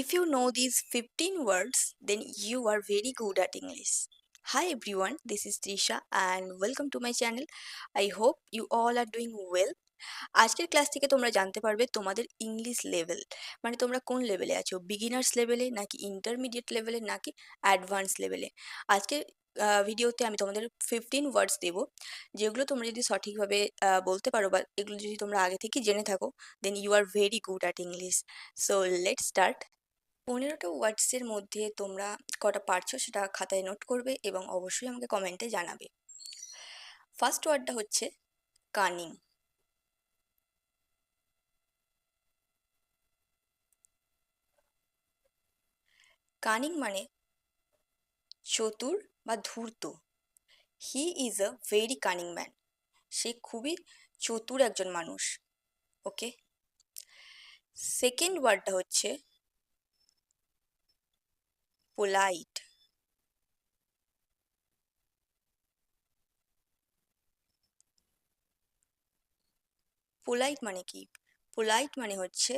If you know these 15 words, then you are very good at English. Hi everyone, this is Trisha and welcome to my channel. I hope you all are doing well. আজকের class থেকে তোমরা জানতে পারবে তোমাদের English level মানে তোমরা কোন লেভেলে আছো বিগিনার্স লেভেলে নাকি ইন্টারমিডিয়েট লেভেলে নাকি অ্যাডভান্স লেভেলে আজকের ভিডিওতে আমি তোমাদের ফিফটিন ওয়ার্ডস দেব যেগুলো তোমরা যদি সঠিকভাবে বলতে পারো বা এগুলো যদি তোমরা আগে থেকে জেনে থাকো then you are very good at English so let start পনেরোটা ওয়ার্ডসের মধ্যে তোমরা কটা পারছ সেটা খাতায় নোট করবে এবং অবশ্যই আমাকে কমেন্টে জানাবে। ফার্স্ট ওয়ার্ডটা হচ্ছে কানিং। কানিং মানে চতুর বা ধূর্ত। He is a very cunning man সে খুবই চতুর একজন মানুষ। ওকে সেকেন্ড ওয়ার্ডটা হচ্ছে পোলাইট পোলাইট মানে কি? পোলাইট মানে হচ্ছে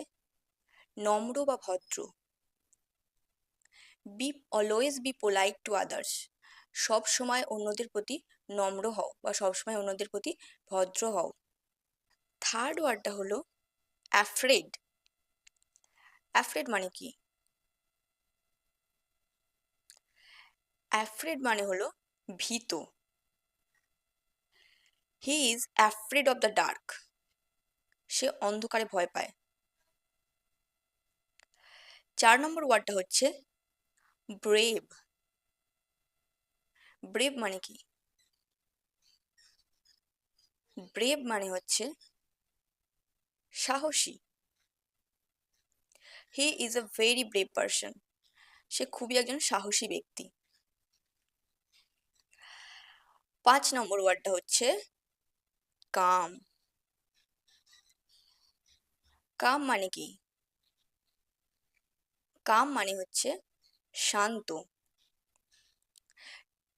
নম্র বা ভদ্র। Be always be polite to others সব সময় অন্যদের প্রতি নম্র হও বা সব সময় অন্যদের প্রতি ভদ্র হও। থার্ড ওয়ার্ডটা হলো অ্যাফ্রেড অ্যাফ্রেড মানে কি? অ্যাফ্রেড মানে হলো ভীত। He is afraid of the dark সে অন্ধকারে ভয় পায়। চার নম্বর ওয়ার্ডটা হচ্ছে ব্রেভ ব্রেভ মানে কি? ব্রেভ মানে হচ্ছে সাহসী। He is a very brave person সে খুবই একজন সাহসী ব্যক্তি। পাঁচ নম্বর ওয়ার্ডটা হচ্ছে কাম। কাম মানে কি? কাম মানে হচ্ছে শান্ত।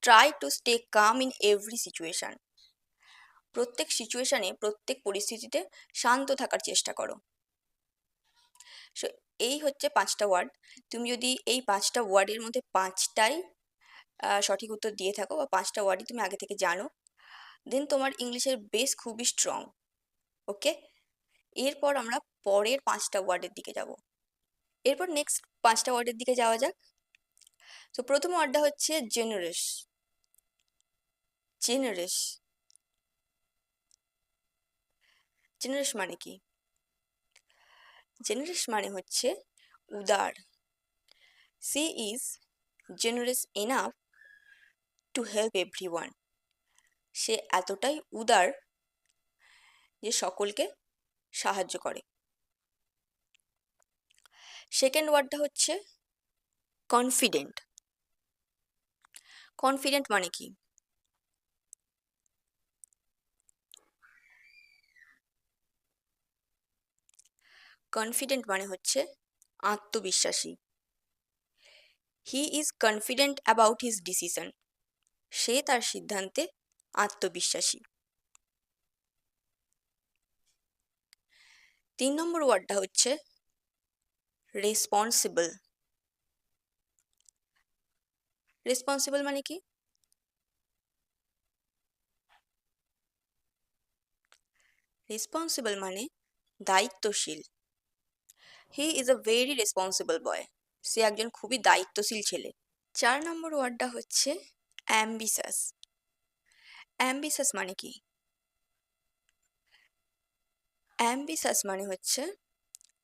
Try to stay calm in every situation প্রত্যেক সিচুয়েশানে প্রত্যেক পরিস্থিতিতে শান্ত থাকার চেষ্টা করো। সো এই হচ্ছে পাঁচটা ওয়ার্ড। তুমি যদি এই পাঁচটা ওয়ার্ডের মধ্যে পাঁচটাই সঠিক উত্তর দিয়ে থাকো বা পাঁচটা ওয়ার্ডই তুমি আগে থেকে জানো। দেন তোমার ইংলিশের বেস খুবই স্ট্রং ওকে এরপর আমরা পরের পাঁচটা ওয়ার্ডের দিকে যাব। এরপর নেক্সট পাঁচটা ওয়ার্ডের দিকে যাওয়া যাক। তো প্রথম ওয়ার্ডটা হচ্ছে জেনারেস জেনারেস জেনারেস মানে কি? জেনারেস মানে হচ্ছে উদার। She is generous enough to help everyone সে এতটাই উদার যে সকলকে সাহায্য করে। সেকেন্ড ওয়ার্ডটা হচ্ছে কনফিডেন্ট কনফিডেন্ট মানে কি? কনফিডেন্ট মানে হচ্ছে আত্মবিশ্বাসী। He is confident about his decision সে তার সিদ্ধান্তে আত্মবিশ্বাসী। তিন নম্বর ওয়ার্ডটা হচ্ছে রেসপন্সিবল রেসপন্সিবল মানে কি? রেসপন্সিবল মানে দায়িত্বশীল। He is a very responsible boy সে একজন খুবই দায়িত্বশীল ছেলে। চার নম্বর ওয়ার্ডটা হচ্ছে অ্যাম্বিসাস অ্যাম্বিসাস মানে কি? অ্যাম্বিসাস মানে হচ্ছে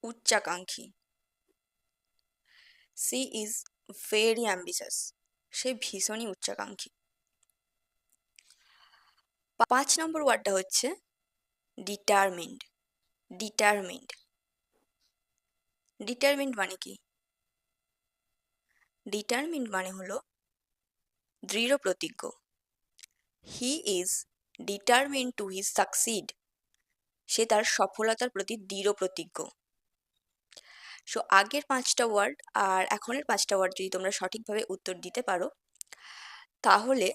উচ্চাকাঙ্ক্ষী। সি ইজ ভেরি অ্যাম্বিসাস সে ভীষণই উচ্চাকাঙ্ক্ষী। পাঁচ নম্বর ওয়ার্ডটা হচ্ছে ডিটারমিন্ড ডিটারমিন্ড ডিটারমিন্ড মানে কি? ডিটারমিন্ড মানে হলো দৃঢ় প্রতিজ্ঞ। He is determine to his succeed সে তার সফলতার প্রতি দৃঢ় প্রতিজ্ঞ। সো আগের পাঁচটা ওয়ার্ড আর এখনের পাঁচটা ওয়ার্ড যদি তোমরা সঠিকভাবে উত্তর দিতে পারো, তাহলে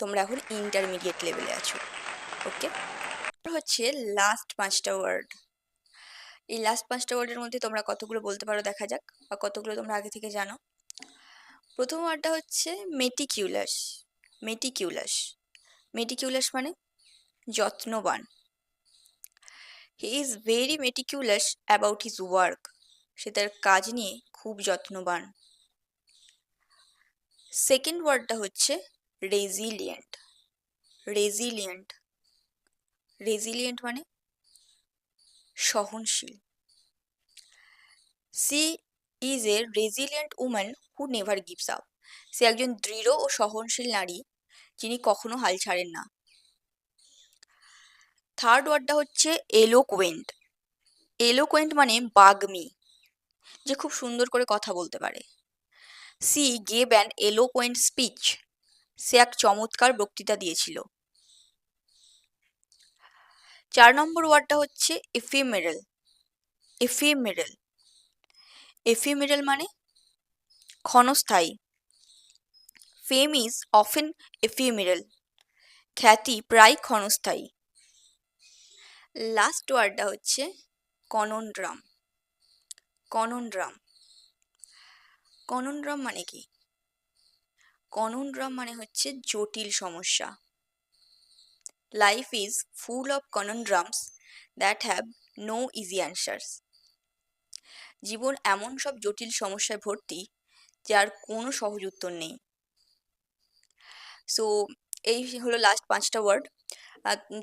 তোমরা এখন ইন্টারমিডিয়েট লেভেলে আছো। ওকে হচ্ছে লাস্ট পাঁচটা ওয়ার্ড এই লাস্ট পাঁচটা ওয়ার্ডের মধ্যে তোমরা কতগুলো বলতে পারো দেখা যাক, বা কতগুলো তোমরা আগে থেকে জানো। প্রথম ওয়ার্ডটা হচ্ছে মেটিকিউলাস মেটিকিউলাস মেটিকিউলাস মানে যত্নবান। He is very meticulous about his work সে তার কাজ নিয়ে খুব যত্নবান। সেকেন্ড ওয়ার্ডটা হচ্ছে রেজিলিয়েন্ট রেজিলিয়েন্ট রেজিলিয়েন্ট মানে সহনশীল। She is a resilient woman who never gives up সে একজন দৃঢ় ও সহনশীল নারী, যিনি কখনো হাল ছাড়েন না। থার্ড ওয়ার্ডটা হচ্ছে এলোকোয়েন্ট এলোকোয়েন্ট মানে বাগ্মী, যে খুব সুন্দর করে কথা বলতে পারে। She gave an eloquent speech সে এক চমৎকার বক্তৃতা দিয়েছিল। চার নম্বর ওয়ার্ডটা হচ্ছে এফিমেরাল এফিমেরাল এফিমেরাল মানে ক্ষণস্থায়ী। ফেম ইজ অফেন এফিমেরাল খ্যাতি প্রায় ক্ষণস্থায়ী। লাস্ট ওয়ার্ডটা হচ্ছে কননড্রাম কননড্রাম কননড্রাম মানে কি? কননড্রাম মানে হচ্ছে জটিল সমস্যা। Life is full of conundrums that have no easy answers জীবন এমন সব জটিল সমস্যায় ভর্তি, যার কোনো সহজ উত্তর নেই। সো এই হলো লাস্ট পাঁচটা ওয়ার্ড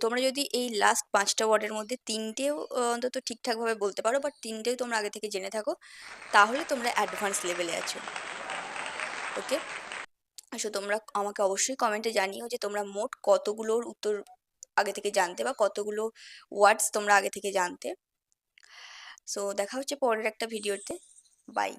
তোমরা যদি এই লাস্ট পাঁচটা ওয়ার্ডের মধ্যে তিনটেও অন্তত ঠিকঠাকভাবে বলতে পারো বাট তিনটেও তোমরা আগে থেকে জেনে থাকো, তাহলে তোমরা অ্যাডভান্স লেভেলে আছো। ওকে সো তোমরা আমাকে অবশ্যই কমেন্টে জানিও যে তোমরা মোট কতগুলোর উত্তর আগে থেকে জানতে বা কতগুলো ওয়ার্ডস তোমরা আগে থেকে জানতে। সো দেখা হচ্ছে পরের একটা ভিডিওতে বাই